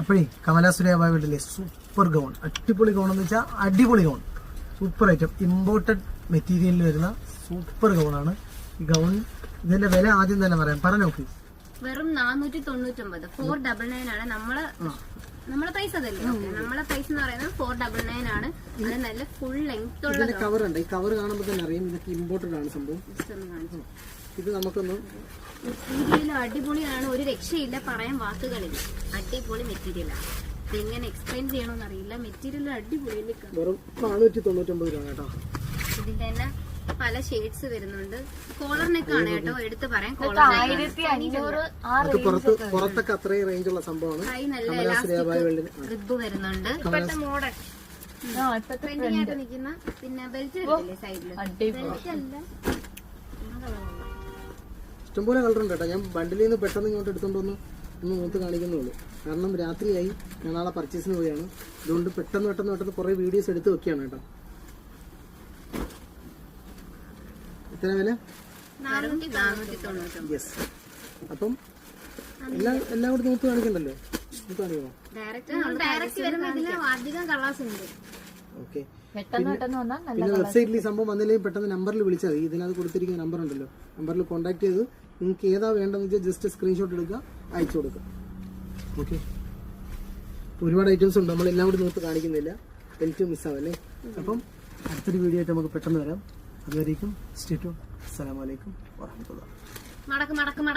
അപ്പോഴേ കമലാസുരയ വീട്ടിലെ super gown അടിപൊളി ഗൗൺ എന്ന് വെച്ചാൽ അടിപൊളി ഗൗൺ സൂപ്പർ ഐറ്റം ഇമ്പോർട്ടഡ് മെറ്റീരിയലിൽ വരുന്ന സൂപ്പർ ഗൗണാണ് ഈ ഗൗൺ ഇതിന്റെ വില ആദ്യം തന്നെ പറയാം. പറഞ്ഞോ പ്ലീസ് വെറും നാനൂറ്റി തൊണ്ണൂറ്റൊമ്പത് ഫോർ ഡബിൾ നയൻ ആണ്. നമ്മൾ നമ്മളെ പൈസ അതല്ലേ നമ്മളെ പൈസ എന്ന് പറയുന്നത് ഫോർ ഡബിൾ നയൻ ആണ്. അത് നല്ല ഫുൾ ലെങ്ത് ഉള്ള കവർ ഉണ്ട്. ഈ കവർ കാണുമ്പോൾ തന്നെ അറിയാം ഇതൊക്കെ ഇമ്പോർട്ടഡ് ആണ് സംഭവം. ഇത് നമുക്കൊന്ന് അടിപൊളിയാണ്. ഒരു രക്ഷയില്ല. പറയാൻ വാക്കുകളില്ല. അടിപൊളി മെറ്റീരിയലാണ് എങ്ങനെ എക്സ്പ്ലെയിൻ ചെയ്യണമെന്ന് അറിയില്ല മെറ്റീരിയൽ അടിപൊളി വെറും നാനൂറ്റി തൊണ്ണൂറ്റൊമ്പത് രൂപ കേട്ടോ. ഇതിന്റെ തന്നെ പല ഷെയ്ഡ്സ് വരുന്നുണ്ട്. കോളർ നെക്ക് ആണ് കേട്ടോ. എടുത്ത് പറയാം. പുറത്തൊക്കെ അത്രയും റേഞ്ചുള്ള സംഭവമാണ്. കൈ നല്ല റിബ് വരുന്നുണ്ട്. മോഡൽ ആ ഇപ്പത്തെ ട്രെൻഡിങ് ആയിട്ട് നിൽക്കുന്ന പിന്നെ ബെൽറ്റ് സൈഡിൽ ബെൽറ്റ് അല്ല. ഇഷ്ടംപോലെ കളർ ഉണ്ട് കേട്ടോ. ഞാൻ ബണ്ടിൽ നിന്ന് പെട്ടെന്ന് ഇങ്ങോട്ട് എടുത്തോണ്ട് വന്ന് ഒന്ന് നോത്ത് കാണിക്കുന്നുള്ളൂ കാരണം രാത്രിയായി. ഞാൻ നാളെ പർച്ചേസിന് പോവുകയാണ് അതുകൊണ്ട് പെട്ടെന്ന് പെട്ടെന്ന് പെട്ടെന്ന് കുറേ വീഡിയോസ് എടുത്ത് വെക്കുകയാണ് കേട്ടോ. എത്ര വില? യെസ് അപ്പം എല്ലാം എല്ലാം കൂടി നോക്കി കാണിക്കണ്ടല്ലോ? ഡയറക്റ്റ് ഡയറക്റ്റ് വരുമ്പോ ഇതിന് അധികം കളേഴ്സ് ഉണ്ട്. ഓക്കെ പിന്നെ വെബ്സൈറ്റിൽ ഈ സംഭവം വന്നില്ലെങ്കിൽ പെട്ടെന്ന് നമ്പറിൽ വിളിച്ചാൽ മതി. ഇതിനകത്ത് കൊടുത്തിരിക്കുന്ന നമ്പർ ഉണ്ടല്ലോ. നമ്പറിൽ കോൺടാക്ട് ചെയ്ത് നിങ്ങൾക്ക് ഏതാ വേണ്ടതെന്ന് വെച്ചാൽ ജസ്റ്റ് സ്ക്രീൻഷോട്ട് എടുക്കുക അയച്ചു കൊടുക്കുക. ഓക്കെ ഒരുപാട് ഐറ്റംസ് ഉണ്ട്. നമ്മളെല്ലാം കൂടി നിങ്ങൾക്ക് കാണിക്കുന്നില്ല. എനിക്ക് മിസ്സാവല്ലേ അപ്പം അടുത്തൊരു വീഡിയോ ആയിട്ട് നമുക്ക് പെട്ടെന്ന് വരാം. അതുവരേക്കും സ്റ്റേറ്റു അസ്സലാമലൈക്കും വാഹമത്തുള്ള മടക്ക് മടക്ക് മടക്ക്.